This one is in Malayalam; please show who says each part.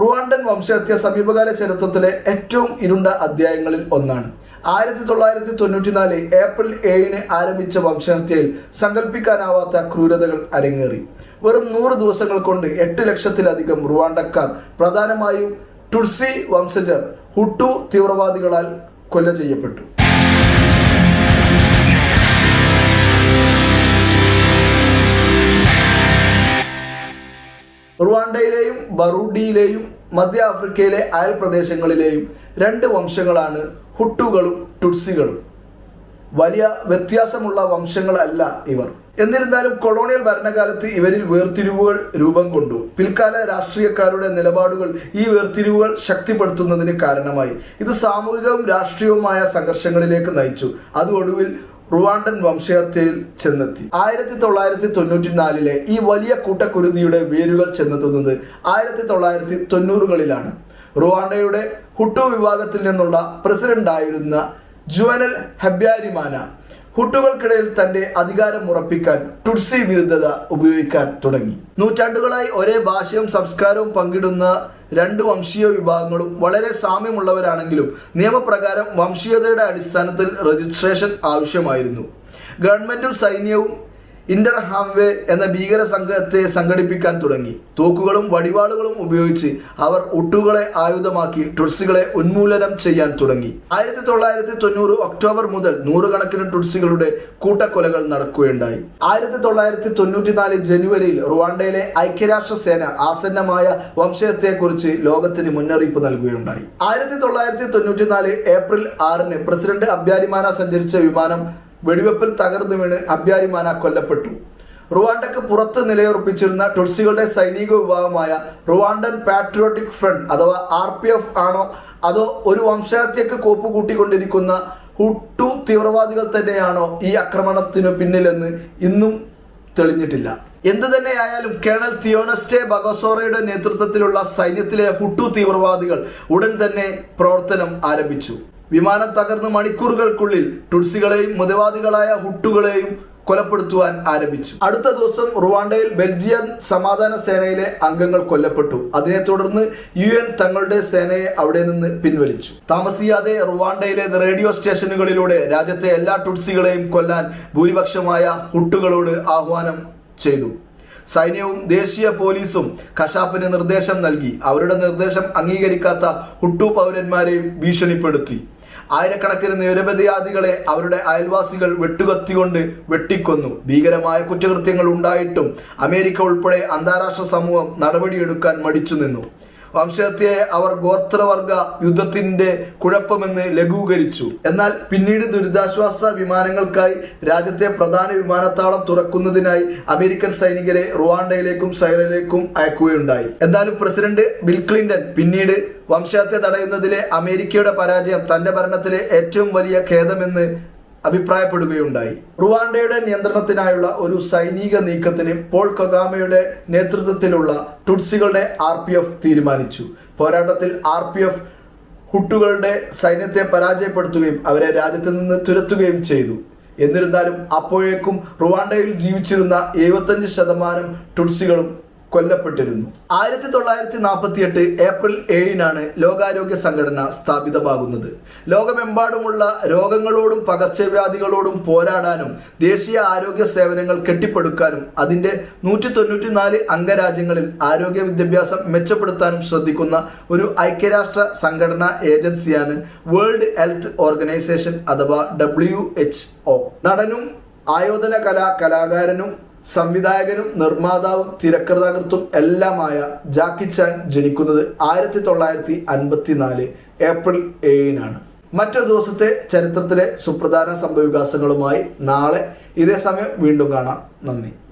Speaker 1: റുവാണ്ടൻ വംശഹത്യ സമീപകാല ചരിത്രത്തിലെ ഏറ്റവും ഇരുണ്ട അധ്യായങ്ങളിൽ ഒന്നാണ്. ആയിരത്തി തൊള്ളായിരത്തി തൊണ്ണൂറ്റിനാല് ഏപ്രിൽ ഏഴിന് ആരംഭിച്ച വംശഹത്യയിൽ സങ്കല്പിക്കാനാവാത്ത ക്രൂരതകൾ അരങ്ങേറി. വെറും നൂറ് ദിവസങ്ങൾ കൊണ്ട് എട്ട് ലക്ഷത്തിലധികം റുവാണ്ടക്കാർ പ്രധാനമായും ടുർസി വംശജർ ഹുട്ടു തീവ്രവാദികളാൽ കൊല്ല ചെയ്യപ്പെട്ടു. റുവാണ്ടയിലെയും ബറൂഡിയിലെയും മധ്യ ആഫ്രിക്കയിലെ അയൽ പ്രദേശങ്ങളിലെയും രണ്ട് വംശങ്ങളാണ് ഹുട്ടുകളും ടുട്സികളും വലിയ വ്യത്യാസമുള്ള വംശങ്ങളല്ല ഇവർ. എന്നിരുന്നാലും കൊളോണിയൽ ഭരണകാലത്ത് ഇവരിൽ വേർതിരിവുകൾ രൂപം കൊണ്ടു. പിൽക്കാല രാഷ്ട്രീയക്കാരുടെ നിലപാടുകൾ ഈ വേർതിരിവുകൾ ശക്തിപ്പെടുത്തുന്നതിന് കാരണമായി. ഇത് സാമൂഹികവും രാഷ്ട്രീയവുമായ സംഘർഷങ്ങളിലേക്ക് നയിച്ചു. അത് ഒടുവിൽ റുവാണ്ടൻ വംശഹത്യയിൽ ചെന്നെത്തി. ആയിരത്തി തൊള്ളായിരത്തി തൊണ്ണൂറ്റിനാലിലെ ഈ വലിയ കൂട്ടക്കുരുതിയുടെ വേരുകൾ ചെന്നെത്തുന്നത് ആയിരത്തി തൊള്ളായിരത്തി തൊണ്ണൂറുകളിലാണ് റുവാണ്ടയുടെ ഹുട്ടു വിഭാഗത്തിൽ നിന്നുള്ള പ്രസിഡന്റായിരുന്ന ജുവനൽ ഹബ്യാരിമാന ഹുട്ടുകൾക്കിടയിൽ തന്റെ അധികാരം ഉറപ്പിക്കാൻ ടുട്സി വിരുദ്ധത ഉപയോഗിക്കാൻ തുടങ്ങി. നൂറ്റാണ്ടുകളായി ഒരേ ഭാഷയും സംസ്കാരവും പങ്കിടുന്ന രണ്ട് വംശീയ വിഭാഗങ്ങളും വളരെ സാമ്യമുള്ളവരാണെങ്കിലും നിയമപ്രകാരം വംശീയതയുടെ അടിസ്ഥാനത്തിൽ രജിസ്ട്രേഷൻ ആവശ്യമായിരുന്നു. ഗവൺമെന്റും സൈന്യവും ഇന്റർ ഹാംവേ എന്ന ഭീകര സംഘത്തെ സംഘടിപ്പിക്കാൻ തുടങ്ങി. തോക്കുകളും വടിവാളുകളും ഉപയോഗിച്ച് അവർ ഒട്ടുകളെ ആയുധമാക്കി ടുട്സികളെ ഉന്മൂലനം ചെയ്യാൻ തുടങ്ങി. ആയിരത്തി തൊള്ളായിരത്തി തൊണ്ണൂറ് ഒക്ടോബർ മുതൽ നൂറുകണക്കിന് ടുട്സികളുടെ കൂട്ടക്കൊലകൾ നടക്കുകയുണ്ടായി. ആയിരത്തി തൊള്ളായിരത്തി തൊണ്ണൂറ്റിനാല് ജനുവരിയിൽ റുവാണ്ടയിലെ ഐക്യരാഷ്ട്ര സേന ആസന്നമായ വംശഹത്യയെക്കുറിച്ച് ലോകത്തിന് മുന്നറിയിപ്പ് നൽകുകയുണ്ടായി. ആയിരത്തി തൊള്ളായിരത്തി തൊണ്ണൂറ്റിനാല് ഏപ്രിൽ ആറിന് പ്രസിഡന്റ് അബ്യാരിമാന സഞ്ചരിച്ച വിമാനം വെടിവെപ്പിൽ തകർന്നു വീണ് അബ്യാരിമാന കൊല്ലപ്പെട്ടു. റുവാണ്ടയ്ക്ക് പുറത്ത് നിലയുറപ്പിച്ചിരുന്ന ടുട്സികളുടെ സൈനിക വിഭാഗമായ റുവാണ്ടൻ പാട്രിയോട്ടിക് ഫ്രണ്ട് അഥവാ ആർ പി എഫ് ആണോ അതോ ഒരു വംശഹത്യക്ക് കോപ്പ് കൂട്ടിക്കൊണ്ടിരിക്കുന്ന ഹുട്ടു തീവ്രവാദികൾ തന്നെയാണോ ഈ ആക്രമണത്തിനു പിന്നിലെന്ന് ഇന്നും തെളിഞ്ഞിട്ടില്ല. എന്തു തന്നെയായാലും കേണൽ തിയോണസ്റ്റെ ബഗോസോറയുടെ നേതൃത്വത്തിലുള്ള സൈന്യത്തിലെ ഹുട്ടു തീവ്രവാദികൾ ഉടൻ തന്നെ പ്രവർത്തനം ആരംഭിച്ചു. വിമാനം തകർന്ന് മണിക്കൂറുകൾക്കുള്ളിൽ ടുട്സികളെയും മതവാദികളായ ഹുട്ടുകളെയും കൊലപ്പെടുത്തുവാൻ ആരംഭിച്ചു. അടുത്ത ദിവസം റുവാണ്ടയിൽ ബെൽജിയൻ സമാധാന സേനയിലെ അംഗങ്ങൾ കൊല്ലപ്പെട്ടു. അതിനെ തുടർന്ന് യു എൻ തങ്ങളുടെ സേനയെ അവിടെ നിന്ന് പിൻവലിച്ചു. താമസിയാതെ റുവാണ്ടയിലെ റേഡിയോ സ്റ്റേഷനുകളിലൂടെ രാജ്യത്തെ എല്ലാ ടുട്സികളെയും കൊല്ലാൻ ഭൂരിപക്ഷമായ ഹുട്ടുകളോട് ആഹ്വാനം ചെയ്തു. സൈന്യവും ദേശീയ പോലീസും കശാപ്പിന് നിർദ്ദേശം നൽകി. അവരുടെ നിർദ്ദേശം അംഗീകരിക്കാത്ത ഹുട്ടു പൗരന്മാരെയും ഭീഷണിപ്പെടുത്തി. ആയിരക്കണക്കിന് നിരവധിയാദികളെ അവരുടെ അയൽവാസികൾ വെട്ടുകത്തിക്കൊണ്ട് വെട്ടിക്കൊന്നു. ഭീകരമായ കുറ്റകൃത്യങ്ങൾ ഉണ്ടായിട്ടും അമേരിക്ക ഉൾപ്പെടെ അന്താരാഷ്ട്ര സമൂഹം നടപടിയെടുക്കാൻ മടിച്ചു നിന്നു വംശഹത്യയെ അവർ ഗോത്രവർഗ യുദ്ധത്തിന്റെ കുഴപ്പമെന്ന് ലഘൂകരിച്ചു. എന്നാൽ പിന്നീട് ദുരിതാശ്വാസ വിമാനങ്ങൾക്കായി രാജ്യത്തെ പ്രധാന വിമാനത്താവളം തുറക്കുന്നതിനായി അമേരിക്കൻ സൈനികരെ റുവാണ്ടയിലേക്കും സൈറയിലേക്കും അയക്കുകയുണ്ടായി. എന്നാലും പ്രസിഡന്റ് ബിൽ ക്ലിന്റൺ പിന്നീട് വംശഹത്യ തടയുന്നതിലെ അമേരിക്കയുടെ പരാജയം തന്റെ ഭരണത്തിലെ ഏറ്റവും വലിയ ഖേദമെന്ന് അഭിപ്രായപ്പെടുകയുണ്ടായി. റുവാണ്ടയുടെ നിയന്ത്രണത്തിനായുള്ള ഒരു സൈനിക നീക്കത്തിന് പോൾ കഗാമയുടെ നേതൃത്വത്തിലുള്ള ടുട്സികളുടെ ആർ പി എഫ് തീരുമാനിച്ചു. പോരാട്ടത്തിൽ ആർ പി എഫ് ഹുട്ടുകളുടെ സൈന്യത്തെ പരാജയപ്പെടുത്തുകയും അവരെ രാജ്യത്ത് നിന്ന് തുരത്തുകയും ചെയ്തു. എന്നിരുന്നാലും അപ്പോഴേക്കും റുവാണ്ടയിൽ ജീവിച്ചിരുന്ന എഴുപത്തഞ്ച് ശതമാനം ടുട്സികളും കൊല്ലപ്പെട്ടിരുന്നു. ആയിരത്തി തൊള്ളായിരത്തി നാൽപ്പത്തി എട്ട് ഏപ്രിൽ ഏഴിനാണ് ലോകാരോഗ്യ സംഘടന സ്ഥാപിതമാകുന്നത്. ലോകമെമ്പാടുമുള്ള രോഗങ്ങളോടും പകർച്ചവ്യാധികളോടും പോരാടാനും ദേശീയ ആരോഗ്യ സേവനങ്ങൾ കെട്ടിപ്പടുക്കാനും അതിന്റെ നൂറ്റി തൊണ്ണൂറ്റിനാല് അംഗരാജ്യങ്ങളിൽ ആരോഗ്യ വിദ്യാഭ്യാസം മെച്ചപ്പെടുത്താനും ശ്രദ്ധിക്കുന്ന ഒരു ഐക്യരാഷ്ട്ര സംഘടനാ ഏജൻസിയാണ് വേൾഡ് ഹെൽത്ത് ഓർഗനൈസേഷൻ അഥവാ ഡബ്ല്യു എച്ച് ഒ. നടനും ആയോധന കലാ കലാകാരനും സംവിധായകനും നിർമ്മാതാവും തിരക്കഥാകൃത്തും എല്ലാമായ ജാക്കി ചാൻ ജനിക്കുന്നത് ആയിരത്തി തൊള്ളായിരത്തി അൻപത്തിനാല് ഏപ്രിൽ ഏഴിനാണ്. മറ്റൊരു ദിവസത്തെ ചരിത്രത്തിലെ സുപ്രധാന സംഭവവികാസങ്ങളുമായി നാളെ ഇതേ സമയം വീണ്ടും കാണാം. നന്ദി.